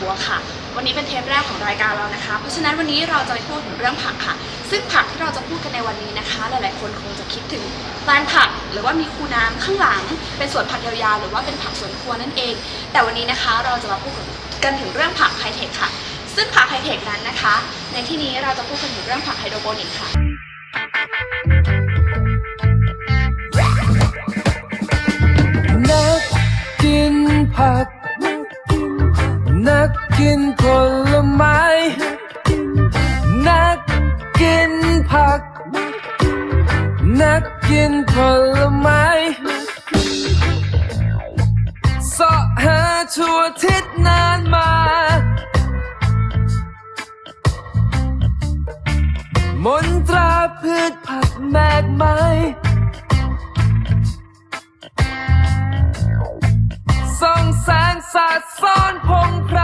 บัวค่ะ วันนี้เป็นเทปแรกของรายการเรานะคะ เพราะฉะนั้นวันนี้เราจะไปพูดถึงเรื่องผักค่ะ ซึ่งผักที่เราจะพูดกันในวันนี้นะคะ หลายๆ คนคงจะคิดถึงแปลงผัก หรือว่ามีคูน้ำข้างหลัง เป็นสวนผักยาวๆ หรือว่าเป็นผักสวนครัวนั่นเอง แต่วันนี้นะคะเราจะมาพูดกันถึงเรื่องผักไฮเทคค่ะ ซึ่งผักไฮเทคนั้นนะคะ ในที่นี้เราจะพูดกันถึงเรื่องผักไฮโดรโปนิกค่ะ ดซ้อนพงไพร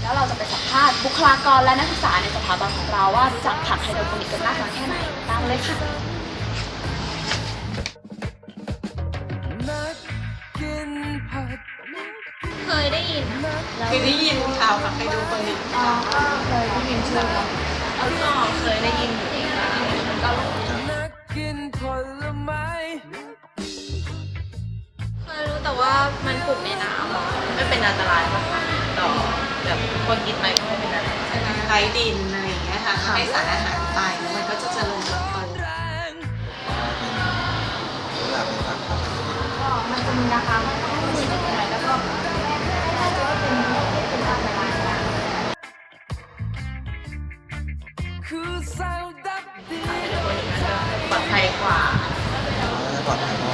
แล้วเราจะไปสัมภาษณ์บุคลากรและนักศึกษาในสถาบันของเราว่ารู้จักผักไฮโดรโปนิกกันมากน้อยแค่ไหนตามมาเลยค่ะ นักกินผักเคยได้ยินอะแล้วเคยได้ยินข่าวค่ะใครดูคนนี้อ๋อเคยได้ยินชื่อแล้วก็เคยได้ยินอยู่เองนะมันก็นักกิ ว่ามันปลูกในน้ำอะไม่เป็นอันตรายปะคะต่อแบบคนกินไปก็ไม่เป็นอะไรไร้ดินอะไรอย่างเงี้ยค่ะ ให้สารอาหารไปแล้วมันก็จะเจริญเติบโตแรงก็มันจะมีนะคะมันก็ไม่มีอะไรแล้วก็น่าจะว่าเป็นเป็นอันตรายนะคือสาวดับดีปลอดภัยกว่า ปลอดภัยเพราะไม่ได้ถูกตัด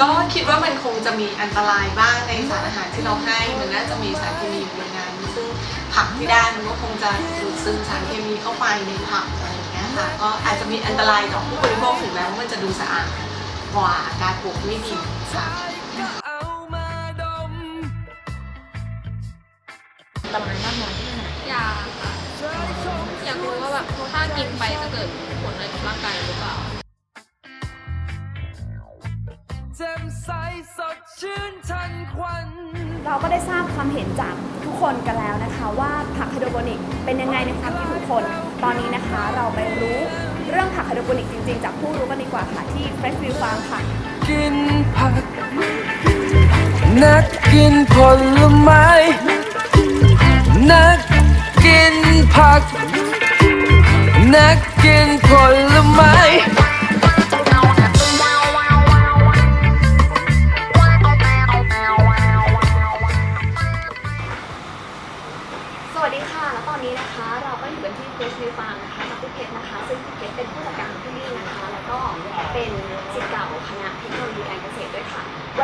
ก็คิดว่ามันคงจะมีอันตรายบ้างในสารอาหารที่เราให้มันน่าจะมีสารเคมีอยู่ในนั้นซึ่งผักที่ได้มันก็คงจะดูดซึมสารเคมีเข้าไปในผักอะไรอย่างเงี้ยค่ะก็อาจจะมีอันตรายต่อผู้บริโภคถึงแม้ว่ามันจะดูสะอาดกว่าการปลูกด้วยดินค่ะก็เอามาดมประมาณมากน้อยแค่ไหนอยากค่ะอยากรู้ว่าแบบถ้ากินไปจะเกิดผลอะไรกับร่างกายหรือเปล่า สสดชื่นทันควัน เราก็ได้ทราบความเห็นจากทุกคนกันแล้วนะคะ ว่าผักไฮโดรโปนิกเป็นยังไงในความคิดของคน ตอนนี้นะคะเราไปรู้เรื่องผักไฮโดรโปนิกจริงๆ จากผู้รู้กันดีกว่าค่ะที่ Fresh View Farm ค่ะ กินผัก นักกินผลไม้ นักกินผัก นักกินผลไม้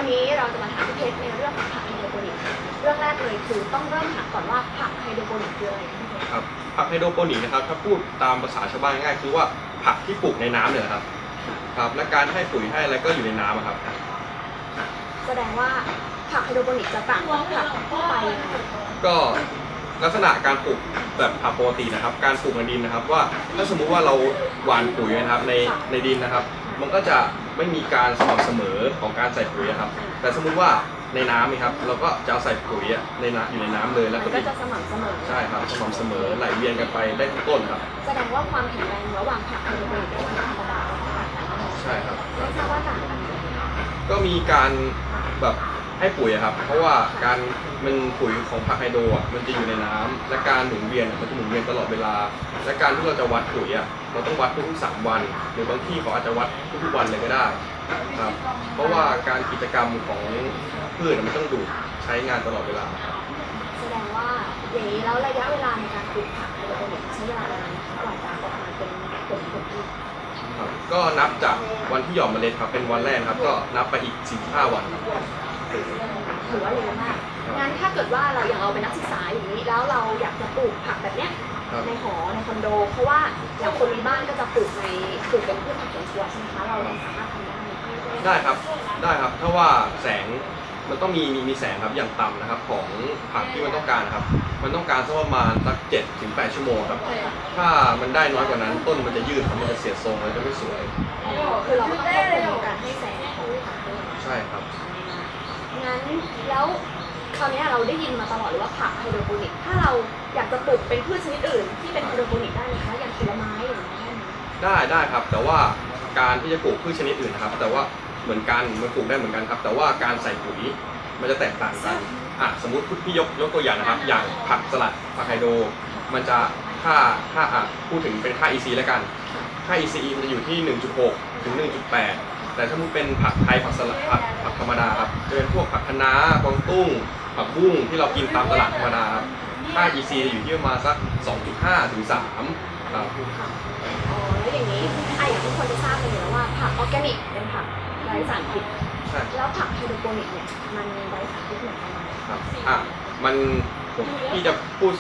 วันนี้เราจะมาถามพี่เพชรในเรื่องของผักไฮโดรโปนิกค่ะเรื่องแรกเลยคือต้องเริ่มถามก่อนว่าผักไฮโดรโปนิกคืออะไรคะพี่เพชรครับผักไฮโดรโปนิกนะครับถ้าพูดตามภาษาชาวบ้านง่ายๆคือว่าผักที่ปลูกในน้ำเนี่ยนะครับครับ และการให้ปุ๋ยให้อะไรก็อยู่ในน้ำอะครับ แสดงว่าผักไฮโดรโปนิกจะต่างจากผักทั่วไปยังไง ก็ ลักษณะการปลูกแบบผักปกตินะครับ การปลูกในดินนะครับ ว่าถ้าสมมุติว่าเราหว่านปุ๋ยนะครับในในดินนะครับ มันก็จะไม่มีการสม่ำเสมอของการใส่ปุ๋ยอะครับ แต่สมมุติว่าในน้ำนี่ครับเราก็จะเอาใส่ปุ๋ยอะในน้ำอยู่ในน้ำเลยแล้วมัก็นก็จะสม่ำเสมอ ใช่ครับสม่ำเสมอไหลเวียนกันไปได้ทุกต้นครับ แสดงว่าความแข็งแรงระหว่างผักไฮโดรโปนิกกับผักธรรมดาต่างกันใช่ครับ ไม่ทราบว่าต่างกันไหมก็มีการแบบ ให้ปุ๋ยอะครับ เพราะว่าการมันปุ๋ยของผักไฮโดรอะมันจะอยู่ในน้ำและการหมุนเวียนอะมันจะหมุนเวียนตลอดเวลา และการที่เราจะวัดปุ๋ยอะเราต้องวัดทุกๆสามวัน หรือบางที่เขาอาจจะวัดทุกๆวันเลยก็ได้ครับเพราะว่าการกิจกรรมของพืชอะมันต้องดูดใช้งานตลอดเวลา แสดงว่าอย่างนี้แล้วระยะเวลาในการปลูกผักไฮโดรโปนิกใช้เวลานานนะคะกว่าจะออกมาเป็นผลผลิตครับก็นับจากวันที่หย่อนเมล็ดครับเป็นวันแรกครับ ก็นับไปอีก 15 วันครับ ถือว่าเร็วมากงั้นถ้าเกิดว่าเราอย่างเราเป็นนักศึกษาอย่างนี้ แล้วเราอยากจะปลูกผักแบบเนี้ยครับในหอในคอนโด เพราะว่าอย่างคนมีบ้านก็จะปลูกในปลูกเป็นพืชผักสวนครัวใช่ไหมคะเราสามารถทำได้ไหมได้ครับได้ครับถ้าว่าแสงมันต้องมีมีมีแสงครับอย่างต่ำนะครับ ของผักที่มันต้องการนะครับ มันต้องการสักประมาณสักเจ็ดถึงแปดชั่วโมงครับ ถ้ามันได้น้อยกว่านั้นต้นมันจะยืดครับมันจะเสียทรงแล้วจะไม่สวยคือเราก็ต้องควบคุมการให้แสงของผัก นั้นแล้วคราวนี้เราได้ยินมาตลอดเลยว่าผักไฮโดรโปนิก ถ้าเราอยากจะปลูกเป็นพืชชนิดอื่น ที่เป็นไฮโดรโปนิกได้ไหมคะอย่างผลไม้อย่างนี้ได้ได้ได้ครับ แต่ว่าการที่จะปลูกพืชชนิดอื่นนะครับ แต่ว่าเหมือนกันมันปลูกได้เหมือนกันครับ แต่ว่าการใส่ปุ๋ยมันจะแตกต่างกันอะสมมติพี่ยกยกตัวอย่างนะครับ อย่างผักสลัดผักไฮโดรมันจะค่าค่าอะพูดถึงเป็นค่า EC แล้วกัน ค่า EC มันจะอยู่ที่ 1.6 ถึง 1.8 แต่ถ้ามันเป็นผักไทยผักสลัดผักผักธรรมดาครับจะเป็นพวกผักคะน้ากวางตุ้ง ผักบุ้งที่เรากินตามตลาดธรรมดาครับค่า EC จะอยู่ที่ประมาณสัก 2.5 ถึง 3 ครับ อ๋อแล้วอย่างนี้ไอะอย่างที่คนจะทราบกันอยู่แล้วว่าผักออร์แกนิกเป็นผักไร้สารพิษใช่ แล้วผักไฮโดรโปนิกเนี่ยมันไร้สารพิษเหมือนกันไหมครับอะมันผมพี่จะพูด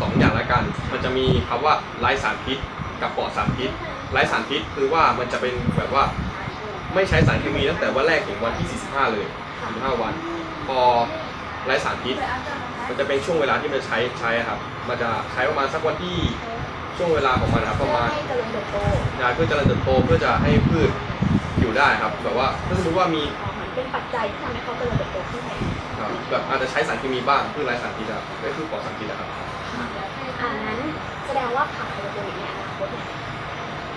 สองอย่างแล้วกัน มันจะมีคำว่าไร้สารพิษกับปลอดสารพิษไร้สารพิษคือว่ามันจะเป็นแบบว่า ไม่ใช้สารเคมีตั้งแต่วันแรกถึงวันที่ 45 เลย45วัน พอไร้สารพิษ มันจะเป็นช่วงเวลาที่มันใช้ใช้ครับ มันจะใช้ประมาณสักวันที่ช่วงเวลาของมันนะครับประมาณให้เจริญเติบโตยาเพื่อเจริญเติบโตเพื่อจะให้พืชอยู่ได้ครับแบบว่าถ้าสมมติว่ามีอ๋อเหมือนเป็นปัจจัยที่ทำให้เขาเจริญเติบโตขึ้นไปครับแบบอาจจะใช้สารเคมีบ้างพืชไร้สารพิษนะครับไม่พืชปลอดสารพิษนะครับอ่านั้นแสดงว่าผักไฮโดรโปนิกเนี่ยอนาคตเนี่ย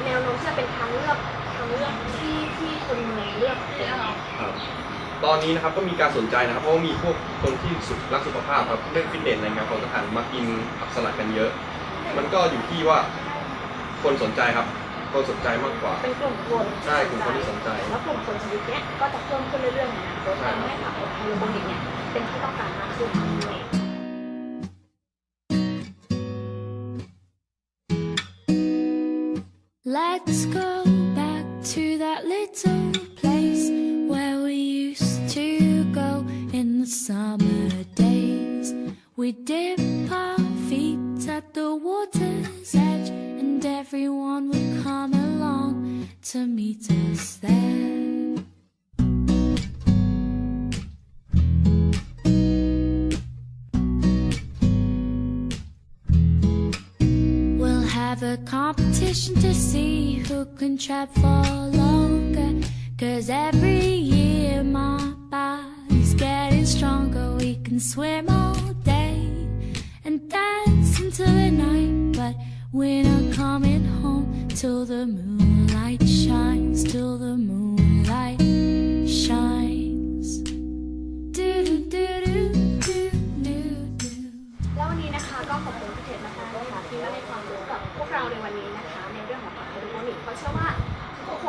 แนวโน้มที่จะเป็นทางเลือกทาง เลือกที่ที่คนเมืองเลือกเป็น ครับตอนนี้นะครับก็มีการสนใจนะครับเพราะว่ามีพวกคนที่สุขรักสุขภาพครับเล่นฟิตเนสอะไรเงี้ยเขาจะหันมากินผักสลัดกันเยอะ มันก็อยู่ที่ว่าคนสนใจครับ คนสนใจมากกว่า เป็นกลุ่มคนใช่กลุ่มคนที่สนใจแล้วกลุ่มคนชนิดเนี้ยก็จะเพิ่มขึ้นเรื่อยๆในอนาคตใช่ครับทำให้ผักไฮโดรโปนิกเนี่ยเป็นที่ต้องการมากขึ้นนั่นเอง Let's go back to 走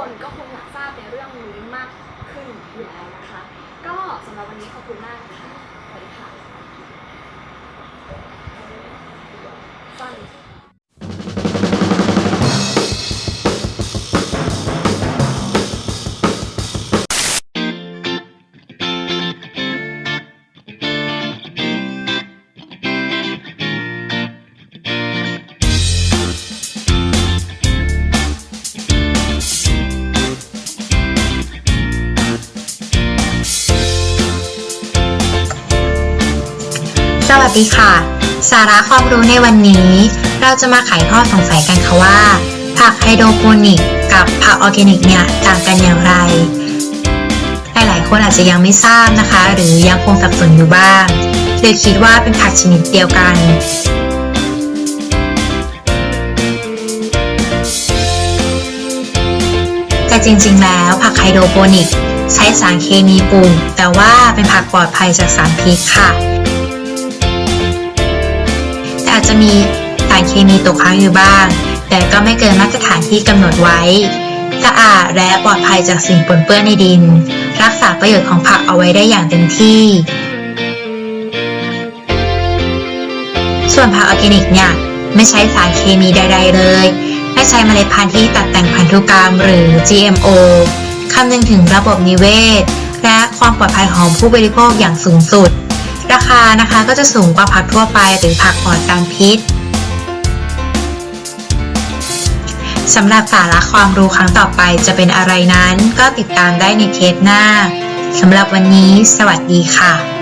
คนก็คงอยากทราบในเรื่องนี้มากขึ้นอยู่แล้วนะคะ ก็สำหรับวันนี้ขอบคุณมากนะคะสวัสดีค่ะ วัสดีค่ะ สาระความรู้ในวันนี้ เราจะมาไขข้อสงสัยกันค่ะว่า ผักไฮโดรโปนิกกับผักออร์แกนิกเนี่ยต่างกันอย่างไร หลายๆคนอาจจะยังไม่ทราบนะคะ หรือยังคงสับสนอยู่บ้างหรือคิดว่าเป็นผักชนิดเดียวกันแต่จริง ๆ แล้วผักไฮโดรโปนิกใช้สารเคมีปลูกแต่ว่าเป็นผักปลอดภัยจากสารพิษค่ะ จจะมีสารเคมีตกค้างอยู่บ้าง แต่ก็ไม่เกินมาตรฐานที่กำหนดไว้ สะอาดและปลอดภัยจากสิ่งปนเปื้อนในดิน รักษาประโยชน์ของผักเอาไว้ได้อย่างเต็มที่ ส่วนผักออร์แกนิกเนี่ยไม่ใช้สารเคมีใด ๆ เลย ไม่ใช้เมล็ดพันธุ์ที่ตัดแต่งพันธุกรรมหรือ GMO คำนึงถึงระบบนิเวศ และความปลอดภัยของผู้บริโภคอย่างสูงสุด ราคานะคะก็จะสูงกว่าผักทั่วไปหรือผักปลอดสารพิษสำหรับสาระความรู้ครั้งต่อไปจะเป็นอะไรนั้น ก็ติดตามได้ในเทปหน้าสำหรับวันนี้ สวัสดีค่ะ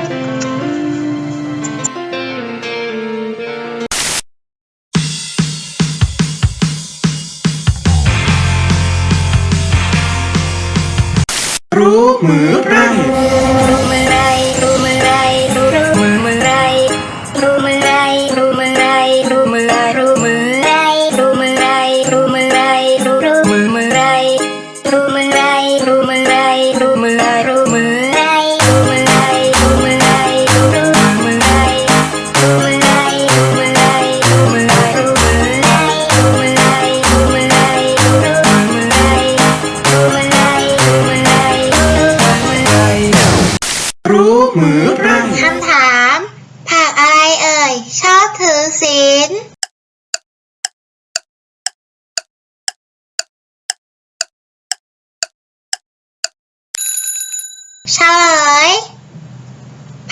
เฉลย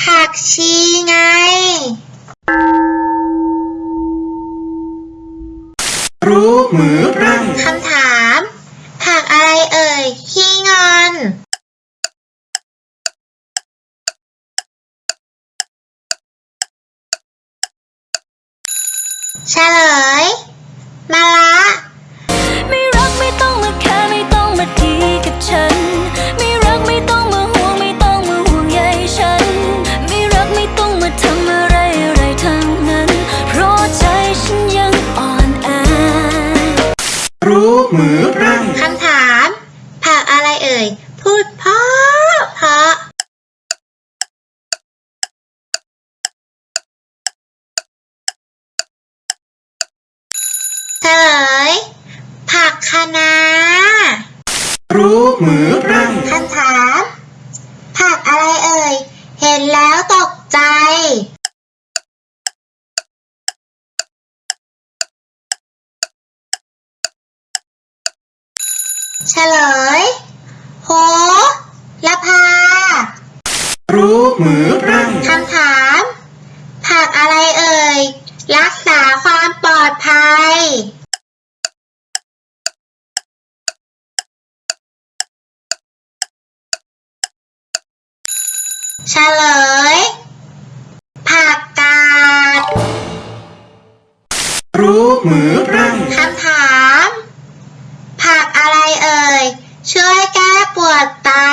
ผักชีไง รู้มือไรคำถาม มือไร คำถาม ผักอะไรเอ่ย พูดเพราะเพราะ เฉลย ผักคะน้า รู้มือไร คำถาม ผักอะไรเอ่ย เห็นแล้วตกใจ เฉลย โหละพา รู้มือไร คำถาม ผักอะไรเอ่ย รักษาความปลอดภัย เฉลย ผักกาด รู้มือไรคำถาม ผักอะไรเอ่ย ช่วยแก้ปวดตา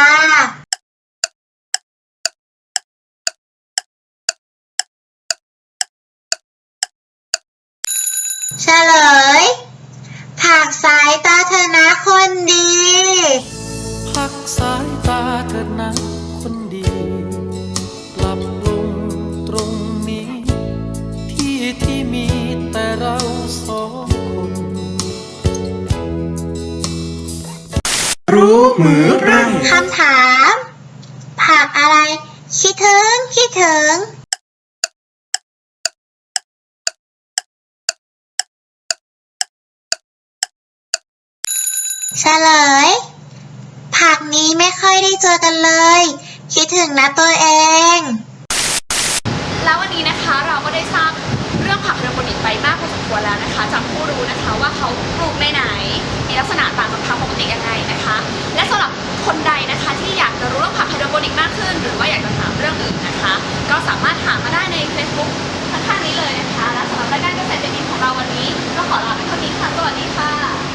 เฉลย ผักสายตาเธอนะคนดีพักสายตาเถิดนะ ถาม ผักอะไร คิดถึง คิดถึง เฉลย ผักนี้ไม่ค่อยได้เจอกันเลย คิดถึงนะตัวเอง แล้ววันนี้นะคะเราก็ได้ทราบเรื่องผักไฮโดรโปนิกไปมากพอสมควรแล้วนะคะ จากผู้รู้นะคะว่าเขาปลูกในไหน ลักษณะต่างกับผักปกติยังไงนะคะ และสำหรับคนใดนะคะที่อยากจะรู้เรื่องผักไฮโดรโปนิกมากขึ้น หรือว่าอยากจะถามเรื่องอื่นนะคะ ก็สามารถถามมาได้ใน Facebook ข้างๆนี้เลยนะคะ และสำหรับรายการเกษตรเป็นดินของเราวันนี้ ก็ขอลาไปเท่านี้ค่ะ สวัสดีค่ะ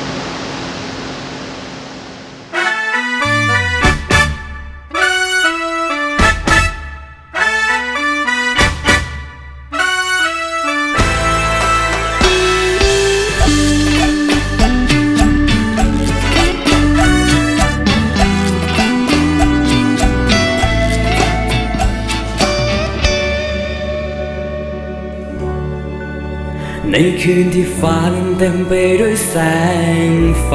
ในคืนที่ฟ้านั้นเต็มไปด้วยแสงไฟ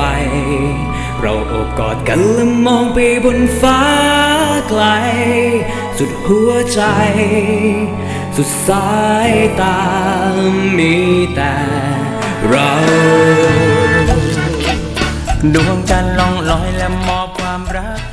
เราโอบกอดกันและมองไปบนฟ้าไกล สุดหัวใจ สุดสายตามีแต่เราดวงจันทร์ล่องลอยและมอบความรัก